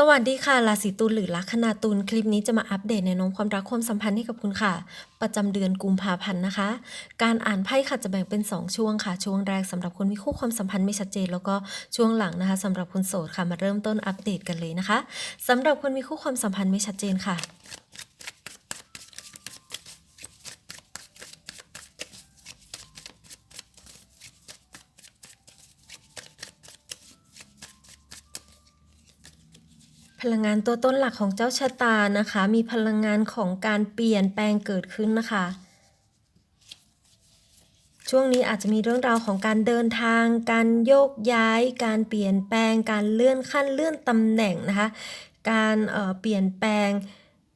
สวัสดีค่ะราศีตุลหรือลัคนาตุลคลิปนี้จะมาอัปเดตแนวโน้มความรักความสัมพันธ์ให้กับคุณค่ะ ประจำเดือนกุมภาพันธ์นะคะ การอ่านไพ่ค่ะจะแบ่งเป็น 2 ช่วงค่ะ ช่วงแรกสำหรับคนมีคู่ความสัมพันธ์ไม่ชัดเจน แล้วก็ช่วงหลังนะคะสำหรับคนโสดค่ะมาเริ่มต้นอัปเดตกันเลยนะคะสำหรับคนมีคู่ความสัมพันธ์ไม่ชัดเจนค่ะ ลังงานตัวต้นหลักของเจ้าชะตานะคะ มีพลังงานของการเปลี่ยนแปลงเกิดขึ้นนะคะ ช่วงนี้อาจจะมีเรื่องราวของการเดินทาง การโยกย้าย การเปลี่ยนแปลง การเลื่อนขั้นเลื่อนตำแหน่งนะคะ การเเปลี่ยนแปลง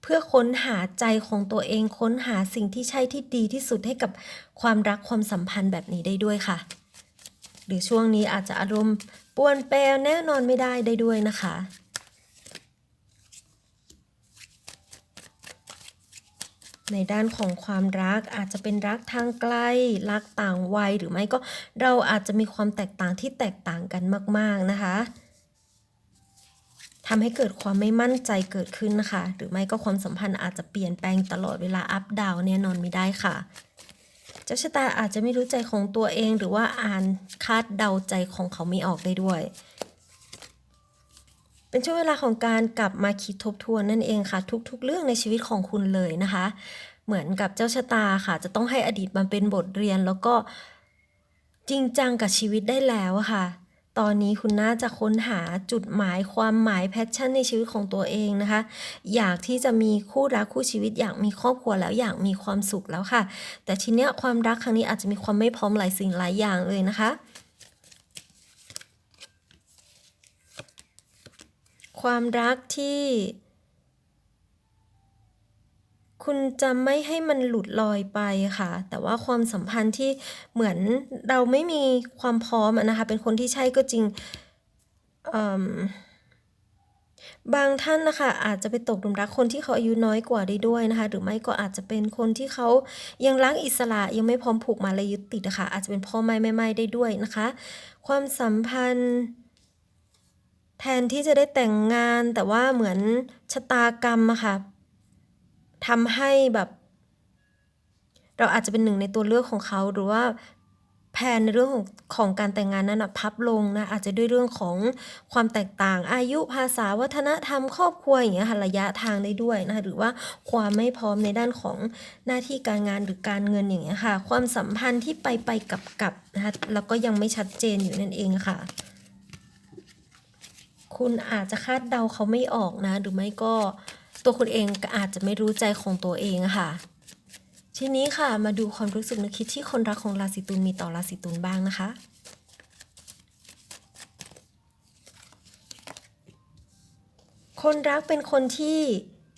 เพื่อค้นหาใจของตัวเองค้นหาสิ่งที่ใช่ที่ดีที่สุดให้กับความรักความสัมพันธ์แบบนี้ได้ด้วยค่ะ หรือช่วงนี้อาจจะอารมณ์ป่วนแปรแน่นอนไม่ได้ได้ด้วยนะคะ ในด้านของความรักอาจจะเป็นรักทางไกล รักต่างวัยหรือไม่ก็เราอาจจะมีความแตกต่างที่แตกต่างกันมาก ๆนะคะทำให้เกิดความไม่มั่นใจเกิดขึ้นนะคะ หรือไม่ก็ความสัมพันธ์อาจจะเปลี่ยนแปลงตลอดเวลาอัพดาวแน่นอนไม่ได้ค่ะ เจ้าชะตาอาจจะไม่รู้ใจของตัวเอง หรือว่าอ่านคาดเดาใจของเขาไม่ออกได้ด้วย เป็นช่วงเวลาของการกลับมาคิดทบทวนนั่นเองค่ะ ทุกๆ เรื่องในชีวิตของคุณเลยนะคะ เหมือนกับเจ้าชะตาค่ะ จะต้องให้อดีตมันเป็นบทเรียนแล้วก็จริงจังกับชีวิตได้แล้วค่ะ ตอนนี้คุณน่าจะค้นหาจุดหมายความหมายแพชชั่นในชีวิตของตัวเองนะคะ อยากที่จะมีคู่รักคู่ชีวิต อยากมีครอบครัวแล้วอยากมีความสุขแล้วค่ะ แต่ทีเนี้ยความรักครั้งนี้อาจจะมีความไม่พร้อมหลายสิ่งหลายอย่างเลยนะคะ ความรักที่ คุณจะไม่ให้มันหลุดลอยไปค่ะ แต่ว่าความสัมพันธ์ที่เหมือนเราไม่มีความพร้อมนะคะ เป็นคนที่ใช่ก็จริงบางท่านนะคะอาจจะไปตกหลุมรักคนที่เขาอายุน้อยกว่าได้ด้วยนะคะ หรือไม่ก็อาจจะเป็นคนที่เขายังรักอิสระยังไม่พร้อมผูกมาเลยยึดติดนะคะอาจจะเป็นพ่อไม่แม่ไม่ได้ด้วยนะคะ ความสัมพันธ์ แทนที่จะได้แต่งงานแต่ว่าเหมือนชะตากรรมอะค่ะทำให้แบบ เราอาจจะเป็นหนึ่งในตัวเลือกของเขาหรือว่าแผนในเรื่องของของการแต่งงานนั้นพับลงนะอาจจะด้วยเรื่องของความแตกต่าง อายุภาษาวัฒนธรรมครอบครัวอย่างเงี้ยค่ะระยะทางได้ด้วยนะคะหรือว่าความไม่พร้อมในด้านของหน้าที่การงานหรือการเงินอย่างเงี้ยค่ะ ความสัมพันธ์ที่ไปไปกับกับนะคะแล้วก็ยังไม่ชัดเจนอยู่นั่นเองค่ะ คุณอาจจะคาดเดาเขาไม่ออกนะหรือไม่ก็ตัวคุณเองอาจจะไม่รู้ใจของตัวเองค่ะ ทีนี้ค่ะมาดูความรู้สึกนึกคิดที่คนรักของราศีตุลมีต่อราศีตุลบ้างนะคะคนรักเป็นคนที่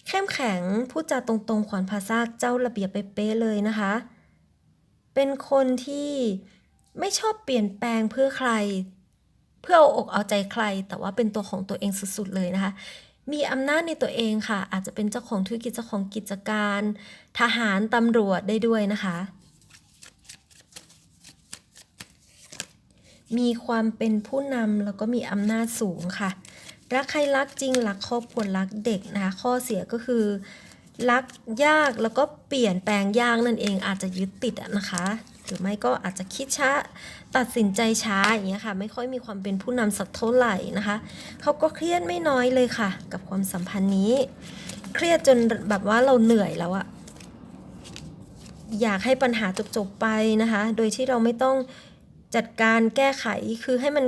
เข้มแข็งพูดจาตรงๆ ขวัญภาษาเจ้าระเบียบเป๊ะเลยนะคะ เป็นคนที่ไม่ชอบเปลี่ยนแปลงเพื่อใคร เพื่อเอาอกเอาใจใคร แต่ว่าเป็นตัวของตัวเองสุดๆเลยนะคะ มีอำนาจในตัวเองค่ะ อาจจะเป็นเจ้าของธุรกิจเจ้าของกิจการ ทหารตำรวจได้ด้วยนะคะ มีความเป็นผู้นำแล้วก็มีอำนาจสูงค่ะ รักใครรักจริงรักครอบครัวรักเด็กนะคะ ข้อเสียก็คือรักยากแล้วก็เปลี่ยนแปลงยากนั่นเองอาจจะยึดติดนะคะ หรือไม่ก็อาจจะคิดช้าตัดสินใจช้าอย่างเงี้ยค่ะไม่ค่อยมีความเป็นผู้นำสักเท่าไหร่นะคะเขาก็เครียดไม่น้อยเลยค่ะ กับความสัมพันธ์นี้ เครียดจนแบบว่าเราเหนื่อยแล้วอะอยากให้ปัญหาจบๆไปนะคะ โดยที่เราไม่ต้องจัดการแก้ไขคือให้มัน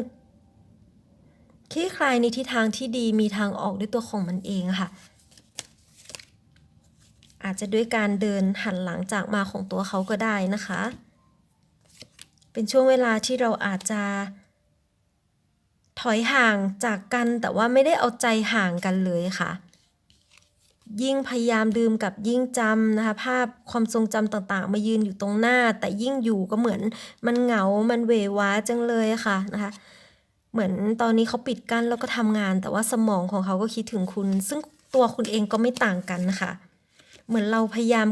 คลี่คลายในทิศทางที่ดีมีทางออกด้วยตัวของมันเองค่ะ อาจจะด้วยการเดินหันหลังจากมาของตัวเขาก็ได้นะคะ เป็นช่วงเวลาที่เราอาจจะ ถอยห่างจากกันแต่ว่าไม่ได้เอาใจห่างกันเลยค่ะ ยิ่งพยายามดื่มกับยิ่งจำนะคะ ภาพความทรงจำต่างๆ มายืนอยู่ตรงหน้า แต่ยิ่งอยู่ก็เหมือนมันเหงา มันเวว้าจังเลยค่ะนะคะเหมือนตอนนี้เขาปิดกั้นแล้วก็ทำงาน แต่ว่าสมองของเขาก็คิดถึงคุณ ซึ่งตัวคุณเองก็ไม่ต่างกันนะคะ เหมือนเราพยายาม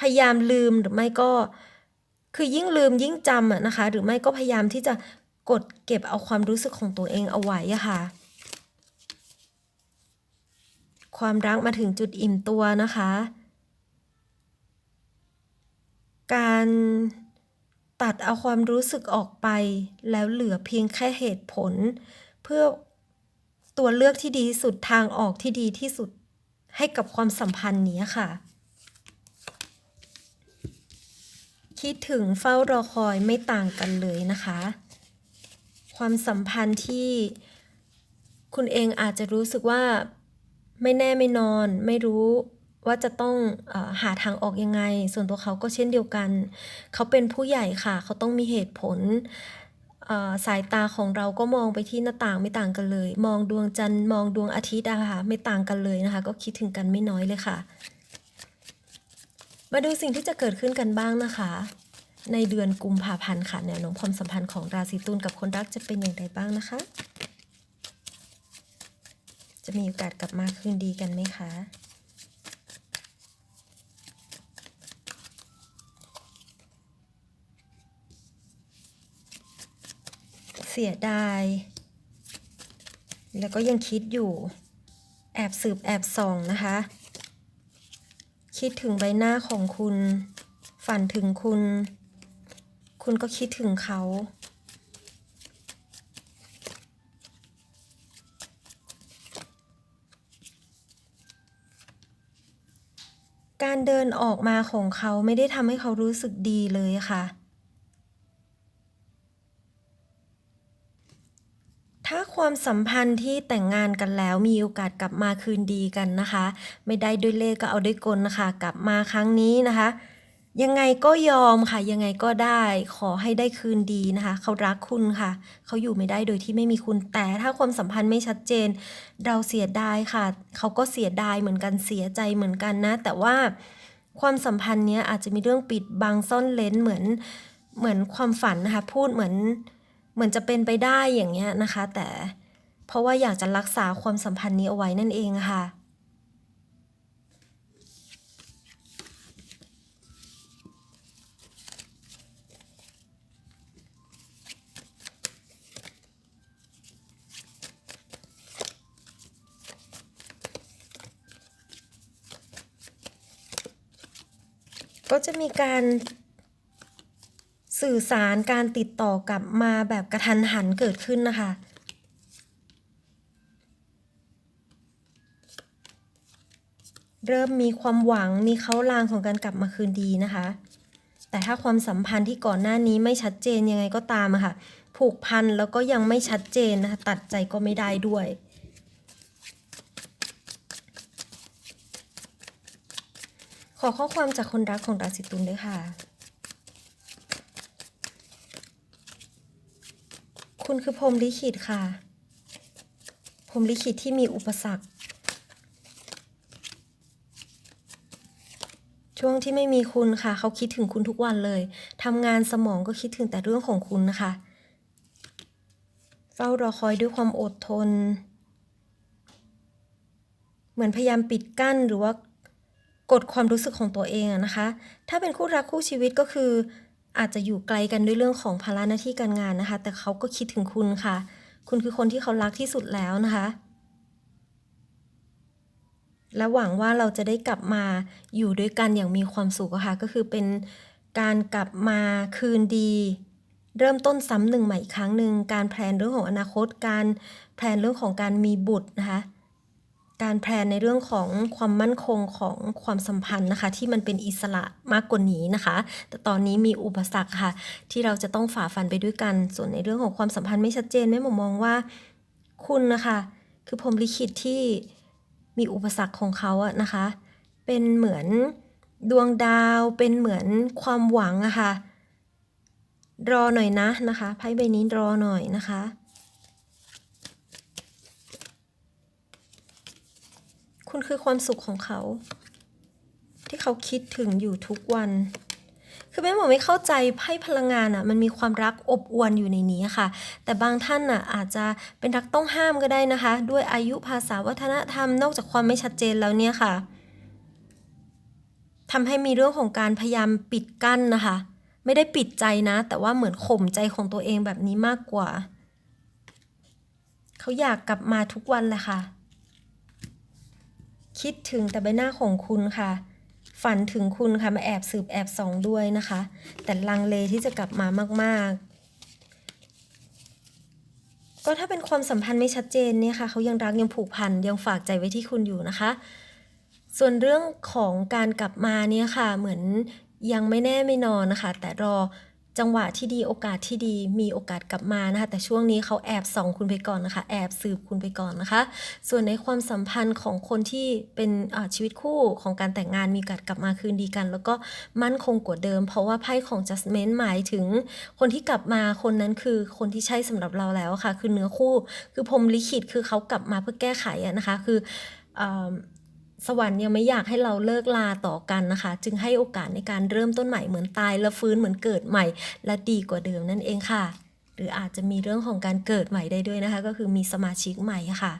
พยายามลืมหรือไม่ก็ คือยิ่งลืมยิ่งจำนะคะ หรือไม่ก็พยายามที่จะกดเก็บเอาความรู้สึกของตัวเองเอาไว้ะค่ะ ความรักมาถึงจุดอิ่มตัวนะคะ การตัดเอาความรู้สึกออกไป แล้วเหลือเพียงแค่เหตุผล เพื่อตัวเลือกที่ดีสุดทางออกที่ดีที่สุดให้กับความสัมพันธ์นี้ค่ะ คิดถึงเฝ้ารอคอยไม่ต่างกันเลยนะคะ ความสัมพันธ์ที่คุณเองอาจจะรู้สึกว่าไม่แน่ไม่นอน ไม่รู้ว่าจะต้องอหาทางออกยังไง ส่วนตัวเขาก็เช่นเดียวกัน เขาเป็นผู้ใหญ่ค่ะ เขาต้องมีเหตุผลสายตาของเราก็มองไปที่หน้าต่างไม่ต่างกันเลย มองดวงจันทร์มองดวงอาทิตย์อะค่ะไม่ต่างกันเลยนะคะ ก็คิดถึงกันไม่น้อยเลยค่ะ มาดูสิ่งที่จะเกิดขึ้นกันบ้างนะคะ ในเดือนกุมภาพันธ์ค่ะแนวโน้มความสัมพันธ์ของราศีตุลกับคนรักจะเป็นอย่างไรบ้างนะคะ จะมีโอกาสกลับมาคืนดีกันไหมคะเสียดาย แล้วก็ยังคิดอยู่ แอบสืบแอบส่องนะคะ คิดถึงใบหน้าของคุณ ฝันถึงคุณ คุณก็คิดถึงเขา การเดินออกมาของเขาไม่ได้ทำให้เขารู้สึกดีเลยค่ะ ถ้า ความสัมพันธ์ที่แต่งงานกันแล้วมีโอกาสกลับมาคืนดีกันนะคะ ไม่ได้ด้วยเล่ก็เอาด้วยกลนะคะ กลับมาครั้งนี้นะคะ ยังไงก็ยอมค่ะ ยังไงก็ได้ขอให้ได้คืนดีนะคะ เขารักคุณค่ะ เขาอยู่ไม่ได้โดยที่ไม่มีคุณแต่ถ้าความสัมพันธ์ไม่ชัดเจน เราเสียดายค่ะ เขาก็เสียดายเหมือนกันเสียใจเหมือนกันนะ แต่ว่าความสัมพันธ์เนี้ยอาจจะมีเรื่องปิดบังซ่อนเลนเหมือนเหมือนความฝันนะคะพูดเหมือน เหมือนจะเป็นไปได้อย่างเงี้ยนะคะ แต่เพราะว่าอยากจะรักษาความสัมพันธ์นี้เอาไว้นั่นเองค่ะก็จะมีการ สื่อสารการติดต่อกลับมาแบบกระทันหันเกิดขึ้นนะคะ เริ่มมีความหวังมีเขาลางของการกลับมาคืนดีนะคะ แต่ถ้าความสัมพันธ์ที่ก่อนหน้านี้ไม่ชัดเจนยังไงก็ตามอะค่ะ ผูกพันแล้วก็ยังไม่ชัดเจนนะคะ ตัดใจก็ไม่ได้ด้วยขอข้อความจากคนรักของราศีตุลด้วยค่ะ คุณคือพรมลิขิตค่ะ พรมลิขิตที่มีอุปสรรค ช่วงที่ไม่มีคุณค่ะ เขาคิดถึงคุณทุกวันเลยทำงานสมองก็คิดถึงแต่เรื่องของคุณนะคะ เฝ้ารอคอยด้วยความอดทน เหมือนพยายามปิดกั้นหรือว่ากดความรู้สึกของตัวเองอะนะคะ ถ้าเป็นคู่รักคู่ชีวิตก็คือ อาจจะอยู่ไกลกันด้วยเรื่องของภาระหน้าที่การงานนะคะ แต่เขาก็คิดถึงคุณค่ะ คุณคือคนที่เขารักที่สุดแล้วนะคะ และหวังว่าเราจะได้กลับมาอยู่ด้วยกันอย่างมีความสุขค่ะก็คือเป็นการกลับมาคืนดี เริ่มต้นซ้ำหนึ่งใหม่อีกครั้งหนึ่งการแพลนเรื่องของอนาคต การแพลนเรื่องของการมีบุตรนะคะ การแพลนในเรื่องของความมั่นคงของความสัมพันธ์นะคะ ที่มันเป็นอิสระมากกว่านี้นะคะ แต่ตอนนี้มีอุปสรรคค่ะ ที่เราจะต้องฝ่าฟันไปด้วยกัน ส่วนในเรื่องของความสัมพันธ์ไม่ชัดเจนแม่หมอมองว่าคุณนะคะ คือพรมลิขิตที่มีอุปสรรคของเขาอะนะคะ เป็นเหมือนดวงดาวเป็นเหมือนความหวังอะค่ะรอหน่อยนะนะคะไพ่ใบนี้รอหน่อยนะคะ คุณคือความสุขของเขา ที่เขาคิดถึงอยู่ทุกวัน คือแม่หมอไม่เข้าใจไพ่พลังงานอะ่ะ มันมีความรักอบอวลอยู่ในนี้ค่ะ แต่บางท่านอะอาจจะเป็นรักต้องห้ามก็ได้นะคะ ด้วยอายุภาษาวัฒนธรรมนอกจากความไม่ชัดเจนแล้วเนี่ยค่ะทำให้มีเรื่องของการพยายามปิดกั้นนะคะ ไม่ได้ปิดใจนะ แต่ว่าเหมือนข่มใจของตัวเองแบบนี้มากกว่า เขาอยากกลับมาทุกวันแหละค่ะ คิดถึงแต่ใบหน้าของคุณค่ะ ฝันถึงคุณค่ะมาแอบสืบแอบส่องด้วยนะคะ แต่ลังเลที่จะกลับมามาก ๆ ก็ถ้าเป็นความสัมพันธ์ไม่ชัดเจนเนี่ยค่ะเขายังรักยังผูกพันยังฝากใจไว้ที่คุณอยู่นะคะ ส่วนเรื่องของการกลับมาเนี่ยค่ะเหมือนยังไม่แน่ไม่นอนนะคะ แต่รอ จังหวะที่ดีโอกาสที่ดีมีโอกาสกลับมานะคะ แต่ช่วงนี้เขาแอบส่องคุณไปก่อนนะคะ แอบสืบคุณไปก่อนนะคะ ส่วนในความสัมพันธ์ของคนที่เป็นชีวิตคู่ของการแต่งงานมีโอกาสกลับมาคืนดีกัน แล้วก็มั่นคงกว่าเดิม เพราะว่าไพ่ของ judgment หมายถึง คนที่กลับมาคนนั้นคือคนที่ใช่สำหรับเราแล้วค่ะ คือเนื้อคู่ คือพรมลิขิตคือเขากลับมาเพื่อแก้ไขนะคะ คืออ สวรรค์ยังไม่อยากให้เราเลิกลาต่อกันนะคะ จึงให้โอกาสในการเริ่มต้นใหม่เหมือนตายแล้วฟื้นเหมือนเกิดใหม่ และดีกว่าเดิมนั่นเองค่ะ หรืออาจจะมีเรื่องของการเกิดใหม่ได้ด้วยนะคะ ก็คือมีสมาชิกใหม่ค่ะ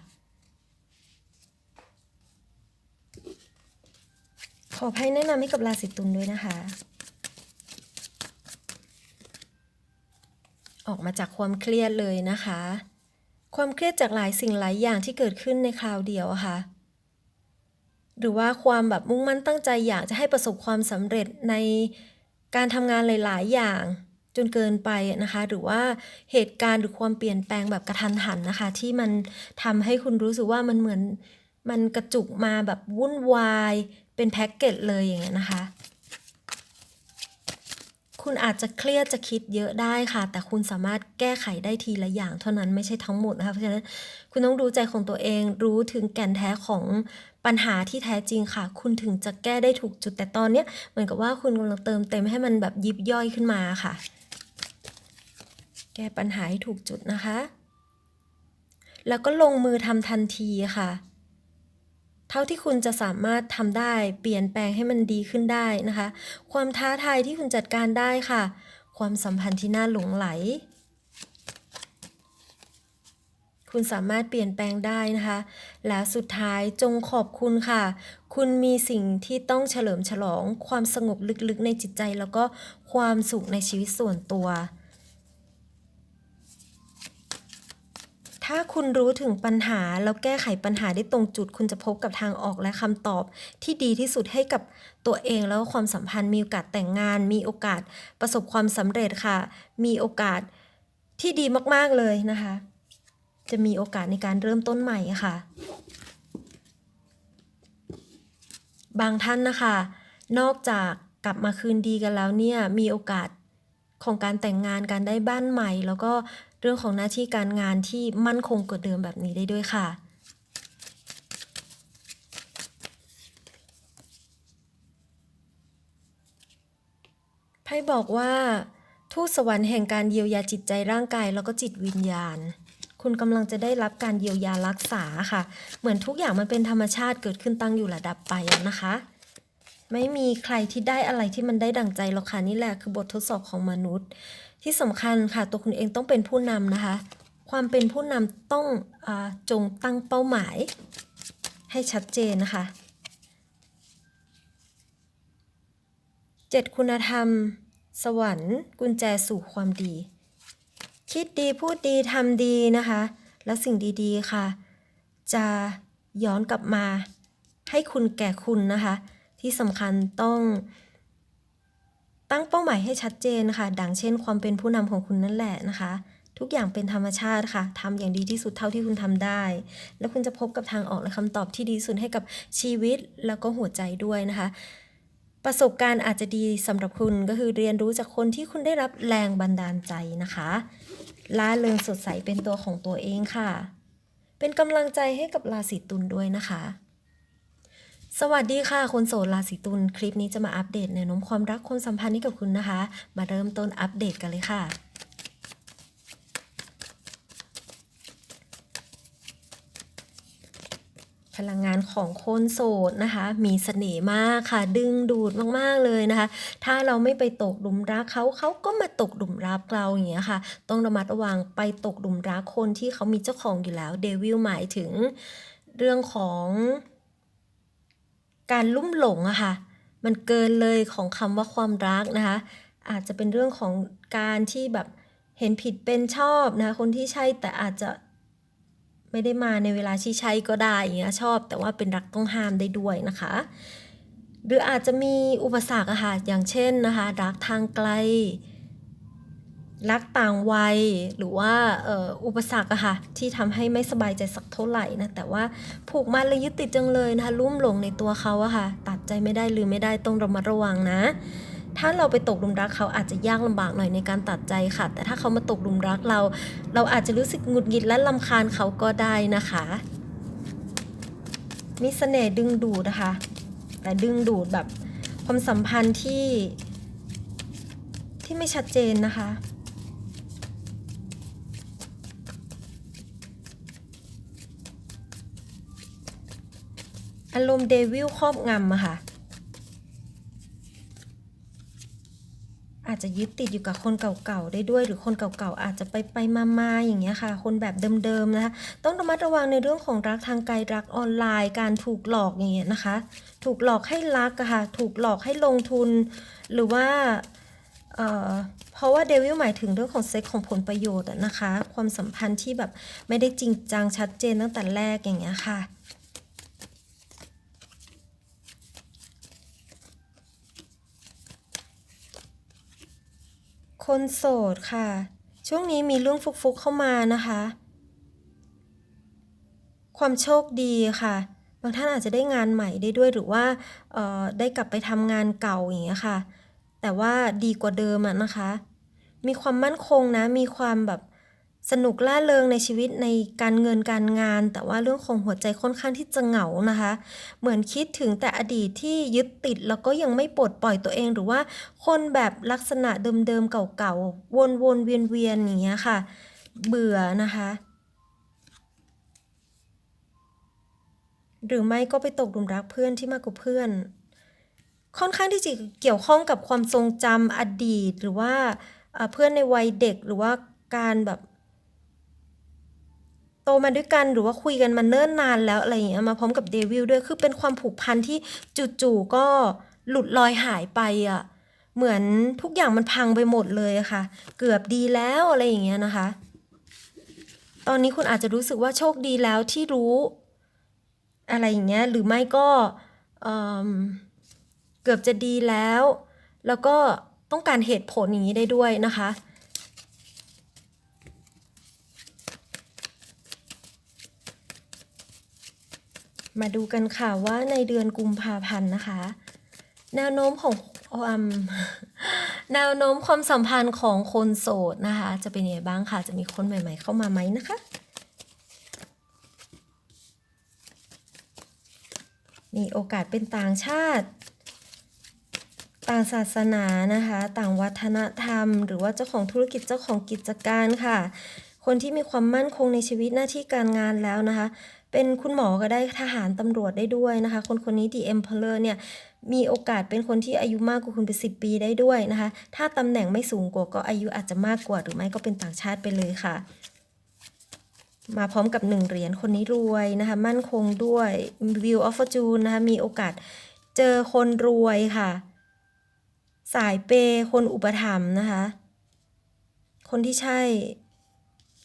ขอไพ่แนะนำให้กับราศีตุลด้วยนะคะ ออกมาจากความเครียดเลยนะคะ ความเครียดจากหลายสิ่งหลายอย่างที่เกิดขึ้นในคราวเดียวะค่ะ หรือว่าความแบบมุ่งมั่นตั้งใจอยากจะให้ประสบความสำเร็จในการทำงานหลาย ๆ อย่างจนเกินไปนะคะ หรือว่าเหตุการณ์หรือความเปลี่ยนแปลงแบบกระทันหันนะคะ ที่มันทำให้คุณรู้สึกว่ามันเหมือนมันกระจุกมาแบบวุ่นวายเป็นแพ็กเกจเลยอย่างเงี้ยนะคะ คุณอาจจะเครียดจะคิดเยอะได้ค่ะ แต่คุณสามารถแก้ไขได้ทีละอย่างเท่านั้นไม่ใช่ทั้งหมดนะคะเพราะฉะนั้นคุณต้องรู้ใจของตัวเอง รู้ถึงแก่นแท้ของปัญหาที่แท้จริงค่ะ คุณถึงจะแก้ได้ถูกจุดแต่ตอนเนี้ยเหมือนกับว่าคุณกำลังเติมเต็มให้มันแบบยิบย่อยขึ้นมาค่ะ แก้ปัญหาให้ถูกจุดนะคะ แล้วก็ลงมือทำทันทีค่ะ ท่าที่คุณจะสามารถทำได้ เปลี่ยนแปลงให้มันดีขึ้นได้นะคะ ความท้าทายที่คุณจัดการได้ค่ะ ความสัมพันธ์ที่น่าหลงไหล คุณสามารถเปลี่ยนแปลงได้นะคะ และสุดท้ายจงขอบคุณค่ะ คุณมีสิ่งที่ต้องเฉลิมฉลอง ความสงบลึกๆในจิตใจ แล้วก็ความสุขในชีวิตส่วนตัว ถ้าคุณรู้ถึงปัญหาแล้วแก้ไขปัญหาได้ตรงจุด คุณจะพบกับทางออกและคำตอบที่ดีที่สุดให้กับตัวเองแล้วความสัมพันธ์มีโอกาสแต่งงาน มีโอกาสประสบความสำเร็จค่ะ มีโอกาสที่ดีมากๆเลยนะคะ จะมีโอกาสในการเริ่มต้นใหม่ค่ะ บางท่านนะคะ นอกจากกลับมาคืนดีกันแล้วเนี่ยมีโอกาสของการแต่งงานการได้บ้านใหม่ แล้วก็ เรื่องของหน้าที่การงานที่มั่นคงกว่าเดิมแบบนี้ได้ด้วยค่ะไพ่บอกว่าทูตสวรรค์แห่งการเยียวยาจิตใจร่างกายแล้วก็จิตวิญญาณ คุณกำลังจะได้รับการเยียวยารักษาค่ะ เหมือนทุกอย่างมันเป็นธรรมชาติเกิดขึ้นตั้งอยู่ระดับไปนะคะ ไม่มีใครที่ได้อะไรที่มันได้ดั่งใจหรอกค่ะนี่แหละคือบททดสอบของมนุษย์ ที่สำคัญค่ะตัวคุณเองต้องเป็นผู้นำนะคะ ความเป็นผู้นำต้องอจงตั้งเป้าหมาย ให้ชัดเจนนะคะเจ็ดคุณธรรม สวรรค์กุญแจสู่ความดี คิดดีพูดดีทำดีนะคะ แล้วสิ่งดีๆค่ะ จะย้อนกลับมาให้คุณแก่คุณนะคะ ที่สำคัญต้อง ตั้งเป้าหมายให้ชัดเจนค่ะ ดังเช่น ความเป็นผู้นำของคุณนั่นแหละนะคะ ทุกอย่างเป็นธรรมชาติค่ะทำอย่างดีที่สุดเท่าที่คุณทำได้ แล้วคุณจะพบกับทางออกและคำตอบที่ดีสุดให้กับชีวิตแล้วก็หัวใจด้วยนะคะประสบการณ์อาจจะดีสำหรับคุณก็คือเรียนรู้จากคนที่คุณได้รับแรงบันดาลใจนะคะล่าเริงสดใสเป็นตัวของตัวเองค่ะ เป็นกำลังใจให้กับราศีตุลด้วยนะคะ สวัสดีค่ะคนโสดราศีตุลคลิปนี้จะมาอัปเดตแนวโน้มความรักความสัมพันธ์ให้กับคุณนะคะ มาเริ่มต้นอัปเดตกันเลยค่ะ พลังงานของคนโสดนะคะ มีเสน่ห์มากค่ะ ดึงดูดมากๆเลยนะคะ ถ้าเราไม่ไปตกหลุมรักเขาเขาก็มาตกหลุมรักเราอย่างเงี้ยค่ะ ต้องระมัดระวังไปตกหลุมรักคนที่เขามีเจ้าของอยู่แล้วเดวิลหมายถึงเรื่องของ การลุ่มหลงอะค่ะมันเกินเลยของคำว่าความรักนะคะ อาจจะเป็นเรื่องของการที่แบบเห็นผิดเป็นชอบนะคนที่ใช่แต่อาจจะไม่ได้มาในเวลาที่ใช่ก็ได้อย่างเงี้ยชอบ แต่ว่าเป็นรักต้องห้ามได้ด้วยนะคะ หรืออาจจะมีอุปสรรคอะค่ะอย่างเช่นนะคะ รักทางไกล รักต่างวัยหรือว่าอุปสรรคอะค่ะที่ทำให้ไม่สบายใจสักเท่าไหร่นะแต่ว่าผูกมัดและยึดติดจังเลยนะคะลุ่มหลงในตัวเขาอะค่ะตัดใจไม่ได้ลืมไม่ได้ต้องระมัดระวังนะ ถ้าเราไปตกลุมรักเขาอาจจะยากลำบากหน่อยในการตัดใจค่ะ แต่ถ้าเขามาตกลุมรักเรา เราอาจจะรู้สึกหงุดหงิดและลำคาญเขาก็ได้นะคะมีเสน่ห์ดึงดูดนะคะแต่ดึงดูดแบบความสัมพันธ์ที่ที่ไม่ชัดเจนนะคะ อารมณ์เดวิลครอบงำอะค่ะ อาจจะยึดติดอยู่กับคนเก่าๆได้ด้วย หรือคนเก่าๆอาจจะไปไปมาๆอย่างเงี้ยค่ะ คนแบบเดิมๆนะคะ ต้องระมัดระวังในเรื่องของรักทางไกลรักออนไลน์ การถูกหลอกอย่างเงี้ยนะคะ ถูกหลอกให้รักอะค่ะ ถูกหลอกให้ลงทุน หรือว่าเอ่อเพราะว่าเดวิลหมายถึงเรื่องของเซ็กของผลประโยชน์นะคะ ความสัมพันธ์ที่แบบไม่ได้จริงจังชัดเจนตั้งแต่แรกอย่างเงี้ยค่ะ คนโสดค่ะ ช่วงนี้มีเรื่องฟุกๆเข้ามานะคะ ความโชคดีค่ะ บางท่านอาจจะได้งานใหม่ได้ด้วยหรือว่าออได้กลับไปทำงานเก่าอย่างเงี้ยค่ะ แต่ว่าดีกว่าเดิมอะนะคะ มีความมั่นคงนะ มีความแบบ สนุกล่าเริงในชีวิตในการเงินการงาน แต่ว่าเรื่องของหัวใจค่อนข้างที่จะเหงานะคะ เหมือนคิดถึงแต่อดีตที่ยึดติดแล้วก็ยังไม่ปลดปล่อยตัวเองหรือว่าคนแบบลักษณะเดิมๆเก่าๆวนๆเวียนๆอย่างเงี้ยค่ะ เบื่อนะคะหรือไม่ก็ไปตกหลุมรักเพื่อนที่มากกว่าเพื่อน ค่อนข้างที่จะเกี่ยวข้องกับความทรงจำอดีต หรือว่าเพื่อนในวัยเด็กหรือว่าการแบบ โตมาด้วยกันหรือว่าคุยกันมาเนิ่นนานแล้วอะไรอย่างเงี้ยมาพร้อมกับเดวิลด้วยคือเป็นความผูกพันที่จู่ๆก็หลุดลอยหายไปอะเหมือนทุกอย่างมันพังไปหมดเลยอะค่ะ เกือบดีแล้วอะไรอย่างเงี้ยนะคะ ตอนนี้คุณอาจจะรู้สึกว่าโชคดีแล้วที่รู้ อะไรอย่างเงี้ยหรือไม่ก็เเกือบจะดีแล้ว แล้วก็ต้องการเหตุผลอย่างนี้ได้ด้วยนะคะ มาดูกันค่ะว่าในเดือนกุมภาพันธ์นะคะ แนวโน้มของความแนวโน้มความสัมพันธ์ของคนโสดนะคะ จะเป็นยังไงบ้างค่ะ จะมีคนใหม่ ๆ เข้ามาไหมนะคะมีโอกาสเป็นต่างชาติ ต่างศาสนานะคะ ต่างวัฒนธรรม หรือว่าเจ้าของธุรกิจเจ้าของกิจการค่ะ คนที่มีความมั่นคงในชีวิตหน้าที่การงานแล้วนะคะ เป็นคุณหมอก็ได้ทหารตำรวจได้ด้วยนะคะ คนคนนี้ The Emperor เนี่ยมีโอกาสเป็นคนที่อายุมากกว่าคุณเป็นสิปีได้ด้วยนะคะ ถ้าตำแหน่งไม่สูงกว่าก็อายุอาจจะมากกว่าหรือไม่ก็เป็นต่างชาติไปเลยค่ะ มาพร้อมกับหนึ่งเหรียญคนนี้รวยนะคะ มั่นคงด้วย View of Fortune นะคะ มีโอกาสเจอคนรวยค่ะ สายเปย์คนอุปถัมภ์นะคะ คนที่ใช่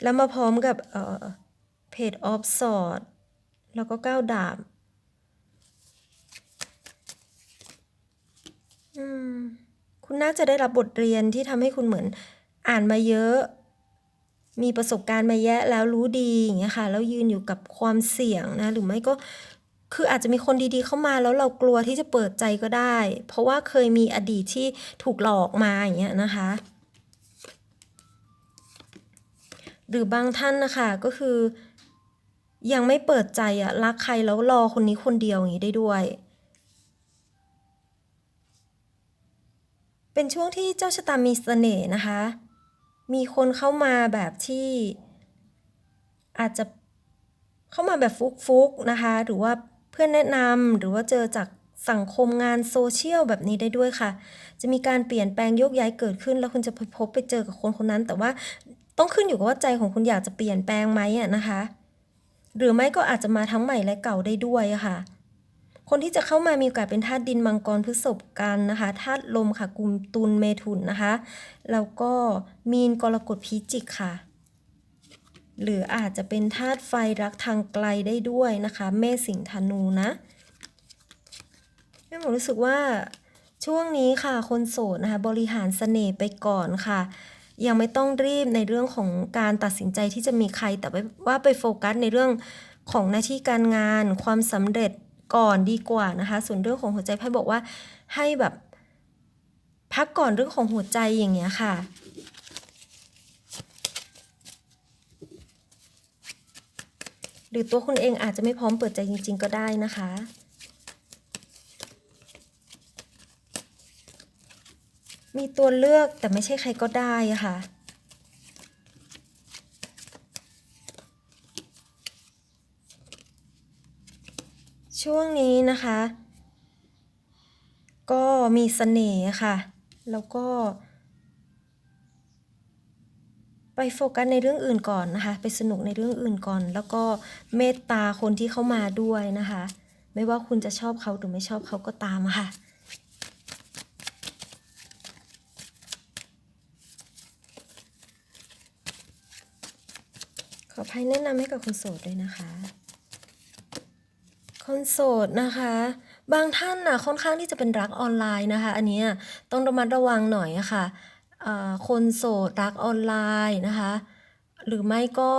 แล้วมาพร้อมกับเอ่อเพจออฟสอด แล้วก็ก้าวดาบ อืม คุณน่าจะได้รับบทเรียนที่ทำให้คุณเหมือน อ่านมาเยอะ มีประสบการณ์มาแยะแล้วรู้ดีอย่างเงี้ยค่ะ แล้วยืนอยู่กับความเสี่ยงนะ หรือไม่ก็คืออาจจะมีคนดีๆเข้ามาแล้วเรากลัวที่จะเปิดใจก็ได้ เพราะว่าเคยมีอดีตที่ถูกหลอกมาอย่างเงี้ยนะคะ หรือบางท่านนะคะก็คือ ยังไม่เปิดใจอะรักใครแล้วรอคนนี้คนเดียวอย่างนี้ได้ด้วย เป็นช่วงที่เจ้าชะตามีเสน่ห์นะคะ มีคนเข้ามาแบบที่ อาจจะเข้ามาแบบฟุกๆนะคะ หรือว่าเพื่อนแนะนำหรือว่าเจอจากสังคมงานโซเชียลแบบนี้ได้ด้วยค่ะ จะมีการเปลี่ยนแปลงโยกย้ายเกิดขึ้น แล้วคุณจะไปพบไปเจอกับคนคนนั้น แต่ว่าต้องขึ้นอยู่กับว่าใจของคุณอยากจะเปลี่ยนแปลงไหมอะนะคะ หรือไม่ก็อาจจะมาทั้งใหม่และเก่าได้ด้วยค่ะ คนที่จะเข้ามามีโอกาสเป็นธาตุดินมังกรพฤษภกันนะคะธาตุลมค่ะกุมตุลเมถุนนะคะ แล้วก็มีนกรกฎพิจิกค่ะ หรืออาจจะเป็นธาตุไฟรักทางไกลได้ด้วยนะคะ เมษสิงธนูนะแม่หมอรู้สึกว่าช่วงนี้ค่ะคนโสดนะคะบริหารเสน่ห์ไปก่อนค่ะ ยังไม่ต้องรีบในเรื่องของการตัดสินใจที่จะมีใคร แต่ว่าไปโฟกัสในเรื่องของหน้าที่การงาน ความสำเร็จก่อนดีกว่านะคะ ส่วนเรื่องของหัวใจไพ่บอกว่าให้แบบพักก่อนเรื่องของหัวใจอย่างเงี้ยค่ะหรือตัวคุณเองอาจจะไม่พร้อมเปิดใจจริง ๆ ก็ได้นะคะ มีตัวเลือกแต่ไม่ใช่ใครก็ได้ะค่ะ ช่วงนี้นะคะ ก็มีเสน่ห์ค่ะ แล้วก็ ไปโฟกัสในเรื่องอื่นก่อนนะคะ ไปสนุกในเรื่องอื่นก่อน แล้วก็เมตตาคนที่เข้ามาด้วยนะคะ ไม่ว่าคุณจะชอบเขาหรือไม่ชอบเขาก็ตามค่ะ อไพ่แนะนำให้กับคนโสดด้วยนะคะ คนโสดนะคะ บางท่านนะค่อนข้างที่จะเป็นรักออนไลน์นะคะ อันนี้ต้องระมัดระวังหน่อยะค่ะเอ่อคนโสดรักออนไลน์นะคะ หรือไม่ก็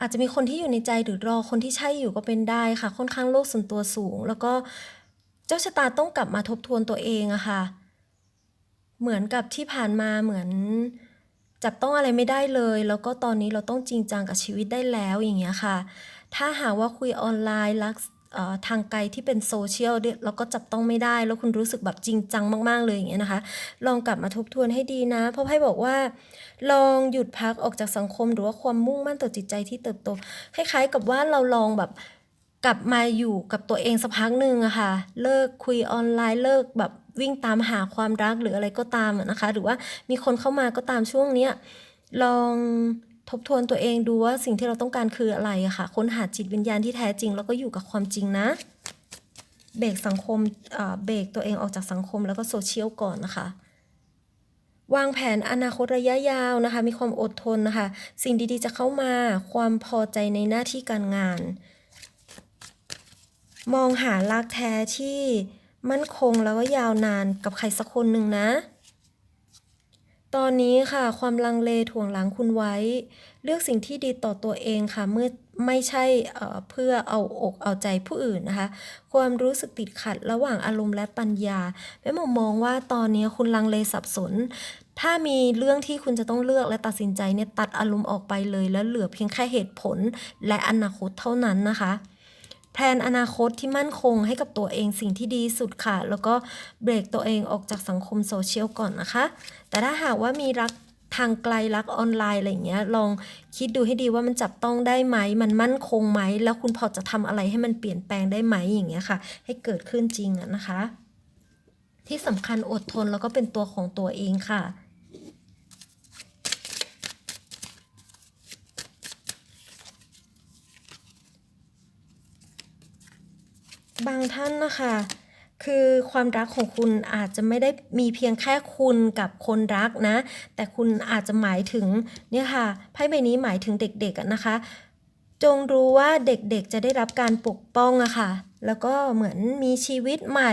อาจจะมีคนที่อยู่ในใจหรือรอคนที่ใช่อยู่ก็เป็นได้ค่ะ ค่อนข้างโลกส่วนตัวสูง แล้วก็เจ้าชะตาต้องกลับมาทบทวนตัวเองอะค่ะ เหมือนกับที่ผ่านมาเหมือน จับต้องอะไรไม่ได้เลย แล้วก็ตอนนี้เราต้องจริงจังกับชีวิตได้แล้วอย่างเงี้ยค่ะ ถ้าหากว่าคุยออนไลน์รักทางไกลที่เป็นโซเชียลเราก็จับต้องไม่ได้ แล้วคุณรู้สึกแบบจริงจังมากๆเลยอย่างเงี้ยนะคะ ลองกลับมาทบทวนให้ดีนะ เพราะไพ่บอกว่า ลองหยุดพักออกจากสังคม หรือว่าความมุ่งมั่นต่อจิตใจที่เติบโตคล้ายๆ กับว่าเราลองแบบกลับมาอยู่กับตัวเองสักพักหนึ่งอะค่ะ เลิกคุยออนไลน์เลิกแบบ วิ่งตามหาความรักหรืออะไรก็ตามนะคะ หรือว่ามีคนเข้ามาก็ตามช่วงเนี้ยลองทบทวนตัวเองดูว่าสิ่งที่เราต้องการคืออะไรอะค่ะค้นหาจิตวิญญาณที่แท้จริง แล้วก็อยู่กับความจริงนะ เบรกสังคมเบรกตัวเองออกจากสังคมแล้วก็โซเชียลก่อนนะคะ วางแผนอนาคตระยะยาวนะคะ มีความอดทนนะคะ สิ่งดีๆจะเข้ามาความพอใจในหน้าที่การงาน มองหารักแท้ที่ มั่นคงแล้วก็ยาวนานกับใครสักคนหนึ่งนะ ตอนนี้ค่ะความลังเลถ่วงหลังคุณไว้ เลือกสิ่งที่ดีต่อตัวเองค่ะเมื่อไม่ใช่เพื่อเอาอกเอาใจผู้อื่นนะคะ ความรู้สึกติดขัดระหว่างอารมณ์และปัญญาแม่หมอมองว่าตอนนี้คุณลังเลสับสน ถ้ามีเรื่องที่คุณจะต้องเลือกและตัดสินใจเนี่ยตัดอารมณ์ออกไปเลย แล้วเหลือเพียงแค่เหตุผลและอนาคตเท่านั้นนะคะ พลนอนาคตที่มั่นคงให้กับตัวเองสิ่งที่ดีสุดค่ะ แล้วก็เบรกตัวเองออกจากสังคมโซเชียลก่อนนะคะ แต่ถ้าหากว่ามีรักทางไกลรักออนไลน์อะไรอย่างเงี้ยลองคิดดูให้ดีว่ามันจับต้องได้ไหม มันมั่นคงไหม แล้วคุณพอจะทำอะไรให้มันเปลี่ยนแปลงได้ไหมอย่างเงี้ยค่ะ ให้เกิดขึ้นจริงอะนะคะ ที่สำคัญอดทนแล้วก็เป็นตัวของตัวเองค่ะ บางท่านนะคะ คือความรักของคุณอาจจะไม่ได้มีเพียงแค่คุณกับคนรักนะ แต่คุณอาจจะหมายถึงเนี่ยค่ะไพ่ใบนี้หมายถึงเด็กๆนะคะ จงรู้ว่าเด็กๆจะได้รับการปกป้องอะค่ะ แล้วก็เหมือนมีชีวิตใหม่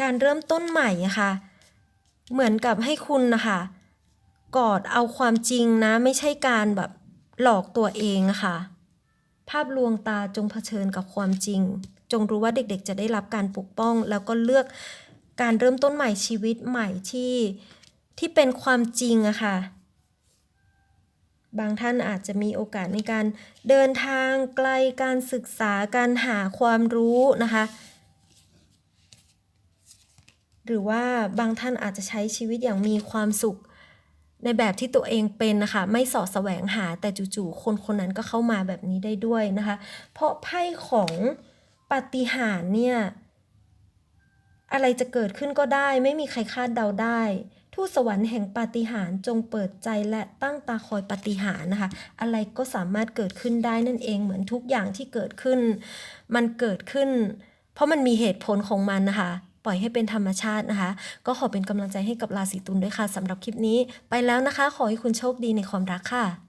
การเริ่มต้นใหม่อะค่ะเหมือนกับให้คุณนะคะกอดเอาความจริงนะ ไม่ใช่การแบบหลอกตัวเองอะค่ะ ภาพลวงตาจงเผชิญกับความจริง จงรู้ว่าเด็กๆ จะได้รับการปกป้อง แล้วก็เลือกการเริ่มต้นใหม่ชีวิตใหม่ที่ที่เป็นความจริงอะค่ะ บางท่านอาจจะมีโอกาสในการเดินทางไกลการศึกษาการหาความรู้นะคะ หรือว่าบางท่านอาจจะใช้ชีวิตอย่างมีความสุข ในแบบที่ตัวเองเป็นนะคะไม่สอแสวงหาแต่จู่ๆคนคนนั้นก็เข้ามาแบบนี้ได้ด้วยนะคะ เพราะไพ่ของปาฏิหาริย์เนี่ยอะไรจะเกิดขึ้นก็ได้ ไม่มีใครคาดเดาได้ ทูตสวรรค์แห่งปาฏิหาริย์จงเปิดใจและตั้งตาคอยปาฏิหาริย์นะคะ อะไรก็สามารถเกิดขึ้นได้นั่นเองเหมือนทุกอย่างที่เกิดขึ้น มันเกิดขึ้น เพราะมันมีเหตุผลของมันนะคะ ล่อยให้เป็นธรรมชาตินะคะ ก็ขอเป็นกำลังใจให้กับราศีตุลด้วยค่ะสำหรับคลิปนี้ ไปแล้วนะคะ ขอให้คุณโชคดีในความรักค่ะ